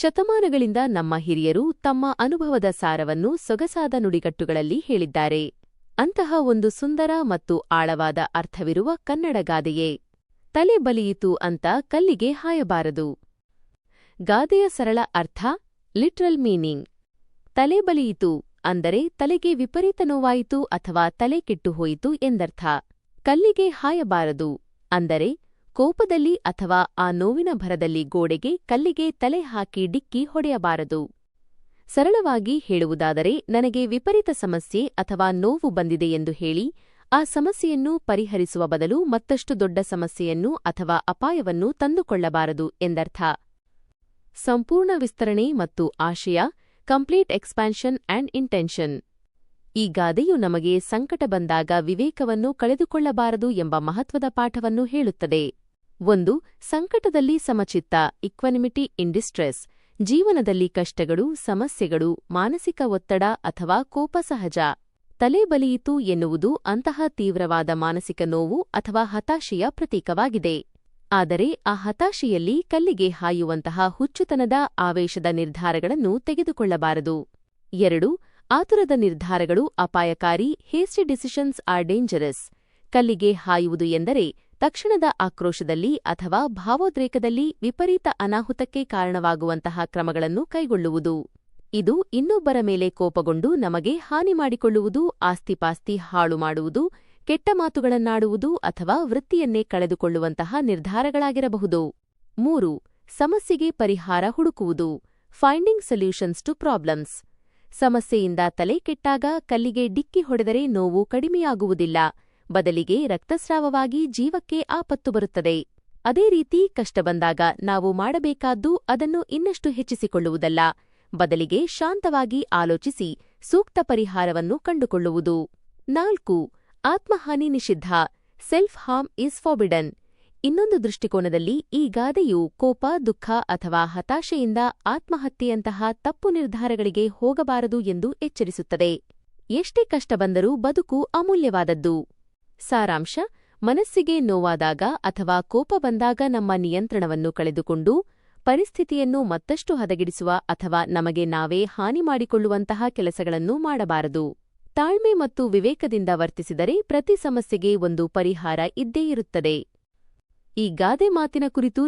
ಶತಮಾನಗಳಿಂದ ನಮ್ಮ ಹಿರಿಯರು ತಮ್ಮ ಅನುಭವದ ಸಾರವನ್ನು ಸೊಗಸಾದ ನುಡಿಗಟ್ಟುಗಳಲ್ಲಿ ಹೇಳಿದ್ದಾರೆ. ಅಂತಹ ಒಂದು ಸುಂದರ ಮತ್ತು ಆಳವಾದ ಅರ್ಥವಿರುವ ಕನ್ನಡ ಗಾದೆಯೇ. ತಲೆ ಬಲಿಯಿತು ಅಂತ ಕಲ್ಲಿಗೆ ಹಾಯಬಾರದು. ಗಾದೆಯ ಸರಳ ಅರ್ಥ ಲಿಟ್ರಲ್ ಮೀನಿಂಗ್ ತಲೆ ಬಲಿಯಿತು ಅಂದರೆ ತಲೆಗೆ ವಿಪರೀತ ನೋವಾಯಿತು ಅಥವಾ ತಲೆ ಕೆಟ್ಟುಹೋಯಿತು ಎಂದರ್ಥ. ಕಲ್ಲಿಗೆ ಹಾಯಬಾರದು ಅಂದರೆ ಕೋಪದಲ್ಲಿ ಅಥವಾ ಆ ನೋವಿನ ಭರದಲ್ಲಿ ಗೋಡೆಗೆ ಕಲ್ಲಿಗೆ ತಲೆ ಹಾಕಿ ಡಿಕ್ಕಿ ಹೊಡೆಯಬಾರದು. ಸರಳವಾಗಿ ಹೇಳುವುದಾದರೆ, ನನಗೆ ವಿಪರೀತ ಸಮಸ್ಯೆ ಅಥವಾ ನೋವು ಬಂದಿದೆ ಎಂದು ಹೇಳಿ, ಆ ಸಮಸ್ಯೆಯನ್ನು ಪರಿಹರಿಸುವ ಬದಲು ಮತ್ತಷ್ಟು ದೊಡ್ಡ ಸಮಸ್ಯೆಯನ್ನು ಅಥವಾ ಅಪಾಯವನ್ನು ತಂದುಕೊಳ್ಳಬಾರದು ಎಂದರ್ಥ. ಸಂಪೂರ್ಣ ವಿಸ್ತರಣೆ ಮತ್ತು ಆಶಯ, ಕಂಪ್ಲೀಟ್ ಎಕ್ಸ್ಪ್ಯಾನ್ಷನ್ ಆಂಡ್ ಇಂಟೆನ್ಷನ್. ಈ ಗಾದೆಯು ನಮಗೆ ಸಂಕಟ ಬಂದಾಗ ವಿವೇಕವನ್ನು ಕಳೆದುಕೊಳ್ಳಬಾರದು ಎಂಬ ಮಹತ್ವದ ಪಾಠವನ್ನು ಹೇಳುತ್ತದೆ. ಒಂದು, ಸಂಕಟದಲ್ಲಿ ಸಮಚಿತ್ತ ಇಕ್ವನಿಮಿಟಿ ಇನ್ ಡಿಸ್ಟ್ರೆಸ್ ಜೀವನದಲ್ಲಿ ಕಷ್ಟಗಳು, ಸಮಸ್ಯೆಗಳು, ಮಾನಸಿಕ ಒತ್ತಡ ಅಥವಾ ಕೋಪ ಸಹಜ. ತಲೆ ಬಲಿಯಿತು ಎನ್ನುವುದು ಅಂತಹ ತೀವ್ರವಾದ ಮಾನಸಿಕ ನೋವು ಅಥವಾ ಹತಾಶೆಯ ಪ್ರತೀಕವಾಗಿದೆ. ಆದರೆ ಆ ಹತಾಶೆಯಲ್ಲಿ ಕಲ್ಲಿಗೆ ಹಾಯುವಂತಹ ಹುಚ್ಚುತನದ ಆವೇಶದ ನಿರ್ಧಾರಗಳನ್ನು ತೆಗೆದುಕೊಳ್ಳಬಾರದು. ಎರಡು, ಆತುರದ ನಿರ್ಧಾರಗಳು ಅಪಾಯಕಾರಿ ಹೇಸ್ಟಿ ಡಿಸಿಷನ್ಸ್ ಆರ್ ಡೇಂಜರಸ್ ಕಲ್ಲಿಗೆ ಹಾಯುವುದು ಎಂದರೆ ತಕ್ಷಣದ ಆಕ್ರೋಶದಲ್ಲಿ ಅಥವಾ ಭಾವೋದ್ರೇಕದಲ್ಲಿ ವಿಪರೀತ ಅನಾಹುತಕ್ಕೆ ಕಾರಣವಾಗುವಂತಹ ಕ್ರಮಗಳನ್ನು ಕೈಗೊಳ್ಳುವುದು. ಇದು ಇನ್ನೊಬ್ಬರ ಮೇಲೆ ಕೋಪಗೊಂಡು ನಮಗೆ ಹಾನಿ ಮಾಡಿಕೊಳ್ಳುವುದು, ಆಸ್ತಿಪಾಸ್ತಿ ಹಾಳು ಮಾಡುವುದು, ಕೆಟ್ಟ ಮಾತುಗಳನ್ನಾಡುವುದು ಅಥವಾ ವೃತ್ತಿಯನ್ನೇ ಕಳೆದುಕೊಳ್ಳುವಂತಹ ನಿರ್ಧಾರಗಳಾಗಿರಬಹುದು. ಮೂರು, ಸಮಸ್ಯೆಗೆ ಪರಿಹಾರ ಹುಡುಕುವುದು. ಫೈಂಡಿಂಗ್ ಸೊಲ್ಯೂಷನ್ಸ್ ಟು ಪ್ರಾಬ್ಲಮ್ಸ್ ಸಮಸ್ಯೆಯಿಂದ ತಲೆ ಕೆಟ್ಟಾಗ ಕಲ್ಲಿಗೆ ಡಿಕ್ಕಿ ಹೊಡೆದರೆ ನೋವು ಕಡಿಮೆಯಾಗುವುದಿಲ್ಲ. ಬದಲಿಗೆ ರಕ್ತಸ್ರಾವವಾಗಿ ಜೀವಕ್ಕೆ ಆಪತ್ತು ಬರುತ್ತದೆ. ಅದೇ ರೀತಿ ಕಷ್ಟ ಬಂದಾಗ ನಾವು ಮಾಡಬೇಕಾದ್ದು ಅದನ್ನು ಇನ್ನಷ್ಟು ಹೆಚ್ಚಿಸಿಕೊಳ್ಳುವುದಲ್ಲ. ಬದಲಿಗೆ ಶಾಂತವಾಗಿ ಆಲೋಚಿಸಿ ಸೂಕ್ತ ಪರಿಹಾರವನ್ನು ಕಂಡುಕೊಳ್ಳುವುದು. ನಾಲ್ಕು, ಆತ್ಮಹಾನಿ ನಿಷಿದ್ಧ. ಸೆಲ್ಫ್ ಹಾರ್ಮ್ ಈಸ್ ಫಾಬಿಡನ್ ಇನ್ನೊಂದು ದೃಷ್ಟಿಕೋನದಲ್ಲಿ ಈ ಗಾದೆಯು ಕೋಪ, ದುಃಖ ಅಥವಾ ಹತಾಶೆಯಿಂದ ಆತ್ಮಹತ್ಯೆಯಂತಹ ತಪ್ಪು ನಿರ್ಧಾರಗಳಿಗೆ ಹೋಗಬಾರದು ಎಂದು ಎಚ್ಚರಿಸುತ್ತದೆ. ಎಷ್ಟೇ ಕಷ್ಟ ಬಂದರೂ ಬದುಕು ಅಮೂಲ್ಯವಾದದ್ದು. ಸಾರಾಂಶ, ಮನಸ್ಸಿಗೆ ನೋವಾದಾಗ ಅಥವಾ ಕೋಪ ಬಂದಾಗ ನಮ್ಮ ನಿಯಂತ್ರಣವನ್ನು ಕಳೆದುಕೊಂಡು ಪರಿಸ್ಥಿತಿಯನ್ನು ಮತ್ತಷ್ಟು ಹದಗೆಡಿಸುವ ಅಥವಾ ನಮಗೆ ನಾವೇ ಹಾನಿ ಮಾಡಿಕೊಳ್ಳುವಂತಹ ಕೆಲಸಗಳನ್ನು ಮಾಡಬಾರದು. ತಾಳ್ಮೆ ಮತ್ತು ವಿವೇಕದಿಂದ ವರ್ತಿಸಿದರೆ ಪ್ರತಿ ಸಮಸ್ಯೆಗೆ ಒಂದು ಪರಿಹಾರ ಇದ್ದೇ ಇರುತ್ತದೆ. ಈ ಗಾದೆ ಮಾತಿನ ಕುರಿತು